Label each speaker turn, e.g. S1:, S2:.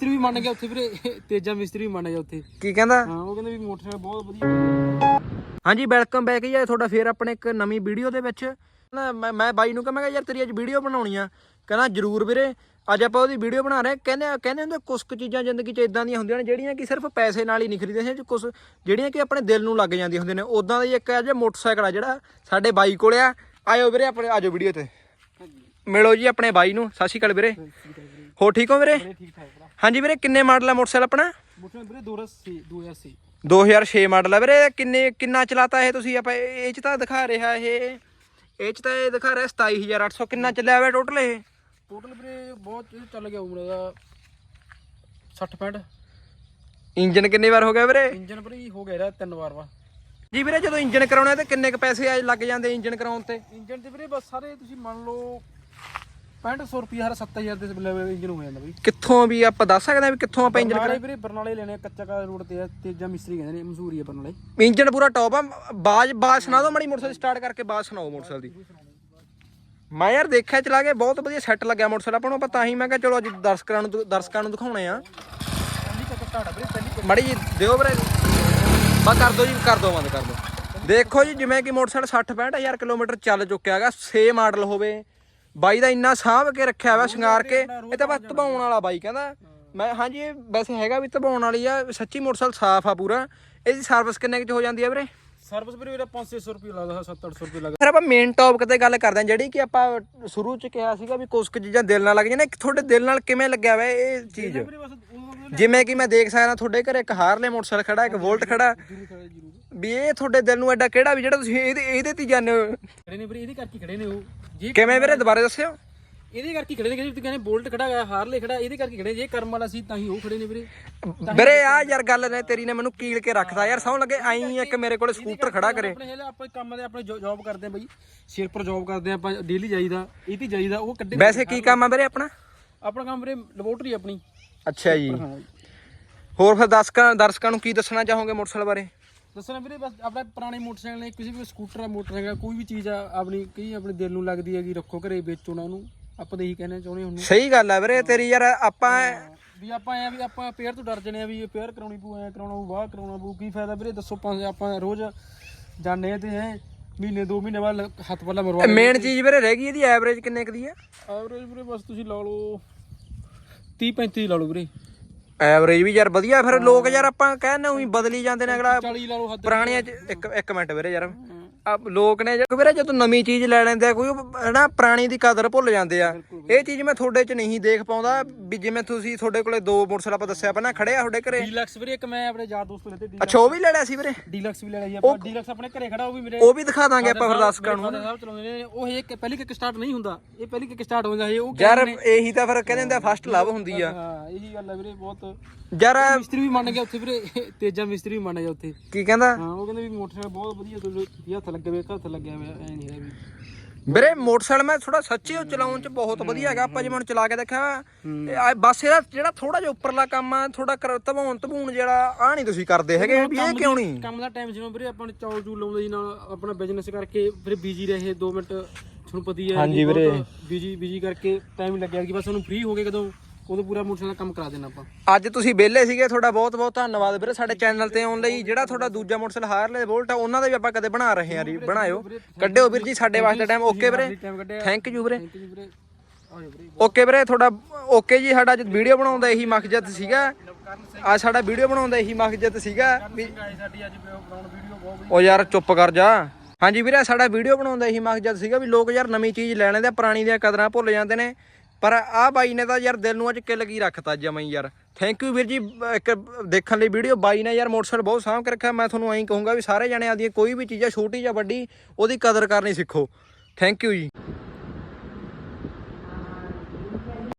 S1: ਮਿਸਤਰੀ ਵੀ ਮੰਨ ਗਿਆ ਉੱਥੇ ਵੀਰੇ ਤੇਜਾ ਮਿਸਤਰੀ ਵੀ ਮੰਨ ਗਿਆ ਉੱਥੇ।
S2: ਕੀ ਕਹਿੰਦਾ?
S1: ਹਾਂ ਉਹ ਕਹਿੰਦੇ ਵੀ ਮੋਟਰਸਾਈਕਲ ਬਹੁਤ ਵਧੀਆ।
S2: ਹਾਂਜੀ ਵੈਲਕਮ ਬੈਕ ਜੀ ਤੁਹਾਡਾ ਫੇਰ ਆਪਣੇ ਇੱਕ ਨਵੀਂ ਵੀਡੀਓ ਦੇ ਵਿੱਚ। ਨਾ ਮੈਂ ਬਾਈ ਨੂੰ ਕਿਹਾ ਮੈਂ ਕਿਹਾ ਯਾਰ ਤੇਰੀ ਅੱਜ ਵੀਡੀਓ ਬਣਾਉਣੀ ਆ। ਕਹਿੰਦਾ ਜਰੂਰ ਵੀਰੇ ਅੱਜ ਆਪਾਂ ਉਹਦੀ ਵੀਡੀਓ ਬਣਾ ਰਹੇ ਹਾਂ। ਕਹਿੰਦੇ ਕਹਿੰਦੇ ਹੁੰਦੇ ਕੁਝ ਕੁ ਚੀਜ਼ਾਂ ਜ਼ਿੰਦਗੀ 'ਚ ਇਦਾਂ ਦੀਆਂ ਹੁੰਦੀਆਂ ਨੇ ਜਿਹੜੀਆਂ ਕਿ ਸਿਰਫ ਪੈਸੇ ਨਾਲ ਹੀ ਨਹੀਂ ਖਰੀਦੀਆਂ ਸੀ ਕੁਝ ਜਿਹੜੀਆਂ ਕਿ ਆਪਣੇ ਦਿਲ ਨੂੰ ਲੱਗ ਜਾਂਦੀਆਂ ਹੁੰਦੀਆਂ ਨੇ। ਉਦਾਂ ਦਾ ਹੀ ਇੱਕ ਅਜੇ ਮੋਟਰਸਾਈਕਲ ਆ ਜਿਹੜਾ ਸਾਡੇ ਬਾਈ ਕੋਲ ਆ। ਆਇਓ ਵੀਰੇ ਆਪਣੇ ਆਜੋ ਵੀਡੀਓ ਤੇ। ਮਿਲੋ ਜੀ ਆਪਣੇ ਬਾਈ ਨੂੰ। ਸਤਿ ਸ਼੍ਰੀ ਅਕਾਲ ਵੀਰੇ। ਹੋ ਠੀਕ ਹੋ ਵੀਰੇ?
S1: ਠੀਕ ਠਾਕ ਭਰਾ
S2: ਹਾਂਜੀ ਵੀਰੇ ਕਿੰਨੇ ਮਾਡਲ ਆ ਮੋਟਰਸਾਈਕਲ ਆਪਣਾ?
S1: ਮੋਟਰਸਾਈਕਲ ਵੀਰੇ 2080 2080
S2: 2006 ਮਾਡਲ ਆ ਵੀਰੇ ਕਿੰਨੇ ਕਿੰਨਾ ਚਲਾਤਾ ਇਹ ਤੁਸੀਂ? ਆਪਾਂ ਇਹ ਚ ਤਾਂ ਦਿਖਾ ਰਿਹਾ ਇਹ। ਇਹ ਚ ਤਾਂ ਇਹ ਦਿਖਾ ਰਿਹਾ 27800 ਕਿੰਨਾ ਚੱਲਿਆ ਹੋਇਆ ਟੋਟਲ ਇਹ?
S1: ਟੋਟਲ ਵੀਰੇ ਬਹੁਤ ਚੱਲ ਗਿਆ ਉਮਰ ਦਾ 60 65
S2: ਇੰਜਨ ਕਿੰਨੀ ਵਾਰ ਹੋ ਗਿਆ ਵੀਰੇ?
S1: ਇੰਜਨ ਵੀਰੇ ਹੋ ਗਿਆ ਇਹਦਾ ਤਿੰਨ ਵਾਰ ਵਾ।
S2: ਜੀ ਵੀਰੇ ਜਦੋਂ ਇੰਜਨ ਕਰਾਉਣਾ ਤੇ ਕਿੰਨੇ ਕ ਪੈਸੇ ਆ ਲੱਗ ਜਾਂਦੇ ਇੰਜਨ ਕਰਾਉਣ ਤੇ?
S1: ਇੰਜਨ ਤੇ ਵੀਰੇ ਬਸ ਸਾਰੇ ਤੁਸੀਂ ਮੰਨ ਲਓ 6500 ਰੁਪਏ ਹਰ 7000 ਦੇ ਲੈਵਲ ਇੰਜਨ ਹੋ ਜਾਂਦਾ ਬਈ।
S2: ਕਿੱਥੋਂ ਵੀ ਆਪਾਂ ਦੱਸ ਸਕਦੇ ਆ ਵੀ ਕਿੱਥੋਂ ਆਪਾਂ ਇੰਜਨ
S1: ਬਰਨਾਲੇ ਵੀਰੇ ਬਰਨਾਲੇ ਲੈਣੇ ਆ, ਕੱਚਾ ਕਾ ਰੋਡ ਤੇ ਆ ਤੇਜਾ ਮਿਸਤਰੀ ਕਹਿੰਦੇ ਨੇ ਮਸ਼ਹੂਰੀ ਆ ਬਰਨਾਲੇ।
S2: ਇੰਜਨ ਪੂਰਾ ਟੌਪ ਆ ਬਾਜ ਬਾਜ ਸੁਣਾ ਦਿਓ ਮੜੀ ਮੋਟਰਸਾਈਕਲ ਸਟਾਰਟ ਕਰਕੇ ਬਾਜ ਸੁਣਾਓ ਮੋਟਰਸਾਈਕਲ ਦੀ। ਮੈਂ ਯਾਰ ਦੇਖਿਆ ਚਲਾ ਕੇ ਬਹੁਤ ਵਧੀਆ ਸੈੱਟ ਲੱਗਿਆ ਮੋਟਰਸਾਈਕਲ ਆਪਾਂ ਨੂੰ ਆਪਾਂ ਤਾਂ ਹੀ ਮੈਂ ਕਿਹਾ ਚਲੋ ਅੱਜ ਦਰਸ਼ਕਾਂ ਨੂੰ ਦਰਸ਼ਕਾਂ ਨੂੰ ਦਿਖਾਉਣੇ ਆ।
S1: ਪਹਿਲੀ ਕੱਟ ਸਟਾਰਟ ਆ ਵੀਰੇ ਪਹਿਲੀ
S2: ਮੜੀ ਜੀ ਦਿਓ ਵੀਰੇ। ਬਾ ਕਰ ਦੋ ਜੀ ਕਰ ਦੋ ਬੰਦ ਕਰ ਦੋ ਦੇਖੋ ਜੀ ਜਿਵੇਂ ਕਿ ਮੋਟਰਸਾਈਕਲ 60 65000 ਕਿਲੋਮੀਟਰ ਚੱਲ ਚੁੱਕਿਆ ਹੈਗਾ 6 ਮਾਡਲ ਹੋਵੇ ਬਾਈ ਦਾ ਇੰਨਾ ਸਾਂਭ ਕੇ ਰੱਖਿਆ ਹੋਇਆ ਸ਼ਿੰਗਾਰ ਕੇ ਇਹ ਤਾਂ ਬਸ ਧਵਾਉਣ ਵਾਲਾ ਬਾਈ ਕਹਿੰਦਾ। ਮੈਂ ਹਾਂਜੀ ਇਹ ਵੈਸੇ ਹੈਗਾ ਵੀ ਧਵਾਉਣ ਵਾਲੀ ਆ ਸੱਚੀ ਮੋਟਰਸਾਈਕਲ ਸਾਫ਼ ਆ ਪੂਰਾ। ਇਹਦੀ ਸਰਵਿਸ ਕਿੰਨੇ ਚ ਹੋ ਜਾਂਦੀ ਆ ਵੀਰੇ?
S1: ਸਰਵਿਸ ਵੀਰੇ ਵੀਰੇ 500 ਰੁਪਏ ਲੱਗਦਾ 700 ਰੁਪਏ ਲੱਗਦਾ।
S2: ਫਿਰ ਆਪਾਂ ਮੇਨ ਟੌਪਿਕ ਤੇ ਗੱਲ ਕਰਦੇ ਹਾਂ ਜਿਹੜੀ ਕਿ ਆਪਾਂ ਸ਼ੁਰੂ ਚ ਕਿਹਾ ਸੀਗਾ ਵੀ ਕੁਝ ਚੀਜ਼ਾਂ ਦਿਲ ਨਾਲ ਲੱਗ ਜਾਂਦੀਆਂ ਨੇ ਤੁਹਾਡੇ ਦਿਲ ਨਾਲ ਕਿਵੇਂ ਲੱਗਿਆ ਹੋਇਆ ਇਹ ਚੀਜ਼?
S1: ਵੀਰੇ ਬਸ ਉਦੋਂ
S2: ਜਿਵੇਂ ਕਿ ਮੈਂ ਦੇਖ ਸਕਦਾ ਤੁਹਾਡੇ ਘਰੇ ਇੱਕ ਹਾਰਲੇ ਮੋਟਰਸਾਈਕਲ ਖੜਾ ਇੱਕ ਵੋਲਟ ਖੜਾ। ਵੀ ਇਹ ਤੁਹਾਡੇ ਦਿਲ ਨੂੰ ਐਡਾ ਕਿਹੜਾ ਵੀ ਜਿਹੜਾ ਤੁਸੀਂ ਇਹਦੇ ਇਹਦੇ ਤੇ ਹੀ ਜਾਂਦੇ ਹੋ?
S1: ਖੜੇ ਨੇ ਵੀਰੇ ਇਹਦੇ ਕਰਕੇ ਖੜੇ ਨੇ ਉਹ। ਜੇ
S2: ਕਿਵੇਂ ਵੀਰੇ ਦੁਬਾਰੇ ਦੱਸਿਓ।
S1: ਇਹਦੇ ਕਰਕੇ ਖੜੇ ਨੇ ਤੁਸੀਂ ਕਹਿੰਦੇ ਬੋਲਟ ਖੜਾ ਗਿਆ ਹਾਰਲੇ ਖੜਾ ਇਹਦੇ ਕਰਕੇ ਖੜੇ ਜੇ ਕਰਮ ਵਾਲਾ ਸੀ ਤਾਂ ਹੀ ਉਹ ਖੜੇ ਨੇ ਵੀਰੇ।
S2: ਵੀਰੇ ਆ ਯਾਰ ਗੱਲ ਨੇ ਤੇਰੀ ਨੇ ਮੈਨੂੰ ਕੀਲ ਕੇ ਰੱਖਦਾ ਯਾਰ ਸੌਂ ਲੱਗੇ ਆਈ ਇੱਕ ਮੇਰੇ ਕੋਲ ਸਕੂਟਰ ਖੜਾ ਕਰੇ।
S1: ਆਪਣੇ ਆਪਾਂ ਕੰਮ ਦੇ ਆਪਣੇ ਜੌਬ ਕਰਦੇ ਆ ਬਈ। ਸ਼ੇਰ ਪਰ ਜੌਬ ਕਰਦੇ ਆ ਆਪਾਂ ਡੇਲੀ ਜਾਈਦਾ ਇਹ ਤੇ ਜਾਈਦਾ ਉਹ ਕੱਢੇ
S2: ਵੈਸੇ ਕੀ ਕੰਮ ਆ ਵੀਰੇ ਆਪਣਾ?
S1: ਆਪਣਾ ਕੰਮ ਵੀਰੇ ਲੈਬੋਰਟਰੀ ਆਪਣੀ।
S2: ਅੱਛਾ ਜੀ।
S1: ਹਾਂ।
S2: ਹੋਰ ਫਿਰ ਦਰਸ਼ਕਾਂ ਦਰਸ਼ਕਾਂ ਨੂੰ ਕੀ ਦੱਸਣਾ ਚਾਹੋਗੇ ਮੋਟਰਸਾਈਕਲ ਬਾਰੇ?
S1: ਦੱਸਣਾ ਵੀਰੇ ਬਸ ਆਪਣਾ ਪੁਰਾਣੇ ਮੋਟਰਸਾਈਕਲ ਨੇ ਕਿਸੇ ਵੀ ਸਕੂਟਰ ਆ ਮੋਟਰਸਾਈਕਲ ਕੋਈ ਵੀ ਚੀਜ਼ ਆ ਆਪਣੀ ਕਈ ਆਪਣੇ ਦਿਲ ਨੂੰ ਲੱਗਦੀ ਹੈਗੀ ਰੱਖੋ ਘਰੇ ਵੇਚੋ ਨਾ ਉਹਨੂੰ। ਆਪਾਂ ਤਾਂ ਇਹੀ ਕਹਿਣਾ ਚਾਹੁੰਦੇ ਹਾਂ।
S2: ਸਹੀ ਗੱਲ ਆ ਵੀਰੇ ਤੇਰੀ ਯਾਰ ਆਪਾਂ
S1: ਵੀ ਆਪਾਂ ਐ ਵੀ ਆਪਾਂ ਪੇਅਰ ਤੋਂ ਡਰ ਜਣੇ ਆ ਵੀ ਇਹ ਪੇਅਰ ਕਰਾਉਣੀ ਪਊ ਐ ਕਰਾਉਣਾ ਪਊ ਵਾਹ ਕਰਾਉਣਾ ਪਊ ਕੀ ਫਾਇਦਾ ਵੀਰੇ ਦੱਸੋ ਪੰਜ ਆਪਾਂ ਰੋਜ਼ ਜਾਂਦੇ ਤੇ ਐ ਮਹੀਨੇ ਦੋ ਮਹੀਨੇ ਬਾਅਦ ਹੱਥ ਪੱਲਾ ਮਰਵਾ
S2: ਮੇਨ ਚੀਜ਼ ਵੀਰੇ ਰਹਿ ਗਈ ਇਹਦੀ ਐਵਰੇਜ ਕਿੰਨੇ ਕੁ ਦੀ ਆ?
S1: ਐਵਰੇਜ ਵੀਰੇ ਬਸ ਤੁਸੀਂ ਲਾ ਲਓ 30 35 ਲਾ ਲਓ ਵੀਰੇ।
S2: ਐਵਰੇਜ ਵੀ ਯਾਰ ਵਧੀਆ ਫਿਰ ਲੋਕ ਯਾਰ ਆਪਾਂ ਕਹਿੰਦੇ ਉਹੀ ਬਦਲੀ ਜਾਂਦੇ ਨੇ ਅਗਲਾ
S1: 40 ਲਾ ਲਓ ਹੱਦ
S2: ਪੁਰਾਣੀਆਂ ਚ ਇੱਕ ਇੱਕ ਮਿੰਟ ਵੀਰੇ ਯਾਰ। ਲੋਕ ਨੇ ਜਦੋਂ ਵੀਰੇ ਜਦੋਂ ਨਵੀਂ ਚੀਜ਼ ਲੈ ਲੈਂਦੇ ਆ ਕੋਈ ਹਨਾ ਪੁਰਾਣੀ ਦੀ ਕਦਰ ਭੁੱਲ ਜਾਂਦੇ ਆ। ਇਹ ਚੀਜ਼ ਮੈਂ ਤੁਹਾਡੇ ਚ ਨਹੀਂ ਦੇਖ ਪਾਉਂਦਾ ਵੀ ਜਿਵੇਂ ਤੁਸੀਂ ਤੁਹਾਡੇ ਕੋਲੇ ਦੋ ਮੋਟਰਸਾਈਕਲ ਆਪਾਂ ਦੱਸਿਆ ਪਹਿਲਾਂ ਖੜੇ ਆ ਤੁਹਾਡੇ ਘਰੇ?
S1: ਡੀਲਕਸ ਵੀਰੇ ਇੱਕ ਮੈਂ ਆਪਣੇ ਯਾਰ ਦੋਸਤ ਲੈਤੇ
S2: ਅੱਛਾ ਉਹ ਵੀ ਲੈ ਲਿਆ ਸੀ ਵੀਰੇ?
S1: ਡੀਲਕਸ ਵੀ ਲੈ ਲਈ ਆਪਾਂ ਡੀਲਕਸ ਆਪਣੇ ਘਰੇ ਖੜਾ ਉਹ ਵੀ ਮੇਰੇ
S2: ਉਹ ਵੀ ਦਿਖਾ ਦਾਂਗੇ ਆਪਾਂ ਫਿਰ ਦਰਸ਼ਕਾਂ ਨੂੰ।
S1: ਸਾਹਿਬ ਚਲਾਉਂਦੇ ਨੇ ਉਹ ਇੱਕ ਪਹਿਲੀ ਕਿੱਕ ਸਟਾਰਟ ਨਹੀਂ ਹੁੰਦਾ ਇਹ ਪਹਿਲੀ ਕਿੱਕ ਸਟਾਰਟ ਹੁੰਦਾ ਇਹ ਉਹ
S2: ਯਾਰ ਇਹੀ ਤਾਂ ਫਿਰ ਕਹਿੰਦੇ ਹੁੰਦੇ ਫਸਟ ਲਵ ਹੁੰਦੀ ਆ।
S1: ਹਾਂ ਇਹੀ ਗੱਲ ਹੈ ਵੀਰੇ ਬਹੁਤ
S2: ਯਾਰ
S1: ਮਿਸਤਰੀ ਵੀ ਮੰਨ ਗਿਆ ਉੱਥੇ ਵੀਰੇ ਤੇਜਾ ਮਿਸਤਰੀ ਵੀ ਮੰਨ ਗਿਆ ਉੱਥੇ।
S2: ਕੀ ਕਹਿੰਦਾ?
S1: ਹਾਂ ਉਹ ਕਹਿੰਦੇ ਵੀ ਮੋਟਰਸਾਈਕਲ ਬਹੁਤ ਵਧੀਆ ਤੁਸੀਂ ਹੱਥ ਲੱਗੇ ਵੇ ਹੱਥ ਲੱਗਿਆ ਹੋਇਆ ਐ ਨਹੀਂ ਹੈ ਵੀ।
S2: ਵੀਰੇ ਮੋਟਰਸਾਈਕਲ ਮੈਂ ਥੋੜਾ ਸੱਚੀ ਉਹ ਚਲਾਉਣ ਚ ਬਹੁਤ ਵਧੀਆ ਹੈਗਾ। ਆਪਾਂ ਜਿਵੇਂ ਹੁਣ ਚਲਾ ਕੇ ਦੇਖਿਆ ਆ ਬਸ ਇਹਦਾ ਜਿਹੜਾ ਥੋੜਾ ਜਿਹਾ ਉੱਪਰਲਾ ਕੰਮ ਆ ਥੋੜਾ ਧਵਾਉਣ ਧਬੂਣ ਜਿਹੜਾ ਆ ਨਹੀਂ ਤੁਸੀਂ ਕਰਦੇ ਹੈਗੇ ਵੀ ਇਹ ਕਿਉਂ ਨਹੀਂ?
S1: ਕੰਮ ਦਾ ਟਾਈਮ ਜਿਵੇਂ ਵੀਰੇ ਆਪਾਂ ਨੇ ਚੌਲ ਚੂਲ ਲਾਉਂਦੇ ਜੀ ਨਾਲ ਆਪਣਾ ਬਿਜ਼ਨਸ ਕਰਕੇ ਫਿਰ ਬੀਜੀ ਰਹੇ 2 ਮਿੰਟ ਤੁਹਾਨੂੰ ਪਤਾ ਹੀ ਹੈ
S2: ਹਾਂਜੀ ਵੀਰੇ।
S1: ਬੀਜੀ ਬੀਜੀ ਕਰਕੇ ਟਾਈਮ ਲੱਗਿਆ ਕਿ ਬਸ ਉਹਨੂੰ ਫ੍ਰੀ ਹੋ ਗਏ ਕਦੋਂ? ਉਦੋਂ ਪੂਰਾ ਮੋਟਰਸਾਈਕਲ ਦਾ ਕੰਮ ਕਰਾ ਦੇਣਾ ਆਪਾਂ।
S2: ਅੱਜ ਤੁਸੀਂ ਵਿਹਲੇ ਸੀਗੇ ਤੁਹਾਡਾ ਬਹੁਤ ਬਹੁਤ ਧੰਨਵਾਦ ਵੀਰੇ ਸਾਡੇ ਚੈਨਲ ਤੇ ਆਉਣ ਲਈ। ਜਿਹੜਾ ਤੁਹਾਡਾ ਦੂਜਾ ਮੋਟਰਸਾਈਕਲ ਹਾਰਲੇ ਵੋਲਟ ਆ ਉਹਨਾਂ ਦਾ ਵੀ ਆਪਾਂ ਕਦੇ ਬਣਾ ਰਹੇ ਹਾਂ ਰੀ ਬਣਾਇਓ। ਕੱਢਿਓ ਵੀਰ ਜੀ ਸਾਡੇ ਵਾਸਤੇ ਟਾਈਮ ਓਕੇ ਵੀਰੇ? ਥੈਂਕ ਯੂ ਵੀਰੇ।
S1: ਆ
S2: ਓਕੇ ਵੀਰੇ। ਤੁਹਾਡਾ ਓਕੇ ਜੀ ਸਾਡਾ ਅੱਜ ਵੀਡੀਓ ਬਣਾਉਣ ਦਾ ਇਹੀ ਮਕਸਦ ਸੀਗਾ। ਅੱਜ ਸਾਡਾ ਵੀਡੀਓ ਬਣਾਉਣ ਦਾ ਇਹੀ ਮਕਸਦ ਸੀਗਾ ਵੀ
S1: ਗਾਇਸ ਸਾਡੀ ਅੱਜ ਬਣਾਉਣ ਵੀਡੀਓ ਬਹੁਤ ਵਧੀਆ
S2: ਉਹ ਯਾਰ ਚੁੱਪ ਕਰ ਜਾ। ਹਾਂਜੀ ਵੀਰੇ ਸਾਡਾ ਵੀਡੀਓ ਬਣਾਉਣ ਦਾ ਇਹੀ ਮਕਸਦ ਸੀਗਾ ਵੀ ਲੋਕ ਯਾਰ ਨਵੀਂ ਚੀਜ਼ ਲੈ ਲੈਂਦੇ ਆ ਪੁਰਾਣੀ ਦੀਆਂ ਕਦਰਾਂ ਭੁੱਲ ਜਾਂਦੇ ਨੇ। ਪਰ ਆਹ ਬਾਈ ਨੇ ਤਾਂ ਯਾਰ ਦਿਲ ਨੂੰ ਅੱਜ ਕਿੱਲ ਕੀ ਰੱਖਤਾ ਜਮਾਂ ਹੀ ਯਾਰ। ਥੈਂਕ ਯੂ ਵੀਰ ਜੀ, ਇੱਕ ਦੇਖਣ ਲਈ ਵੀਡੀਓ। ਬਾਈ ਨੇ ਯਾਰ ਮੋਟਰਸਾਈਕਲ ਬਹੁਤ ਸਾਂਭ ਕੇ ਰੱਖਿਆ। ਮੈਂ ਤੁਹਾਨੂੰ ਐਂ ਕਹੂੰਗਾ ਵੀ ਸਾਰੇ ਜਣੇ ਆਦੀ ਕੋਈ ਵੀ ਚੀਜ਼ ਆ ਛੋਟੀ ਜਾਂ ਵੱਡੀ, ਉਹਦੀ ਕਦਰ ਕਰਨੀ ਸਿੱਖੋ। ਥੈਂਕ ਯੂ ਜੀ।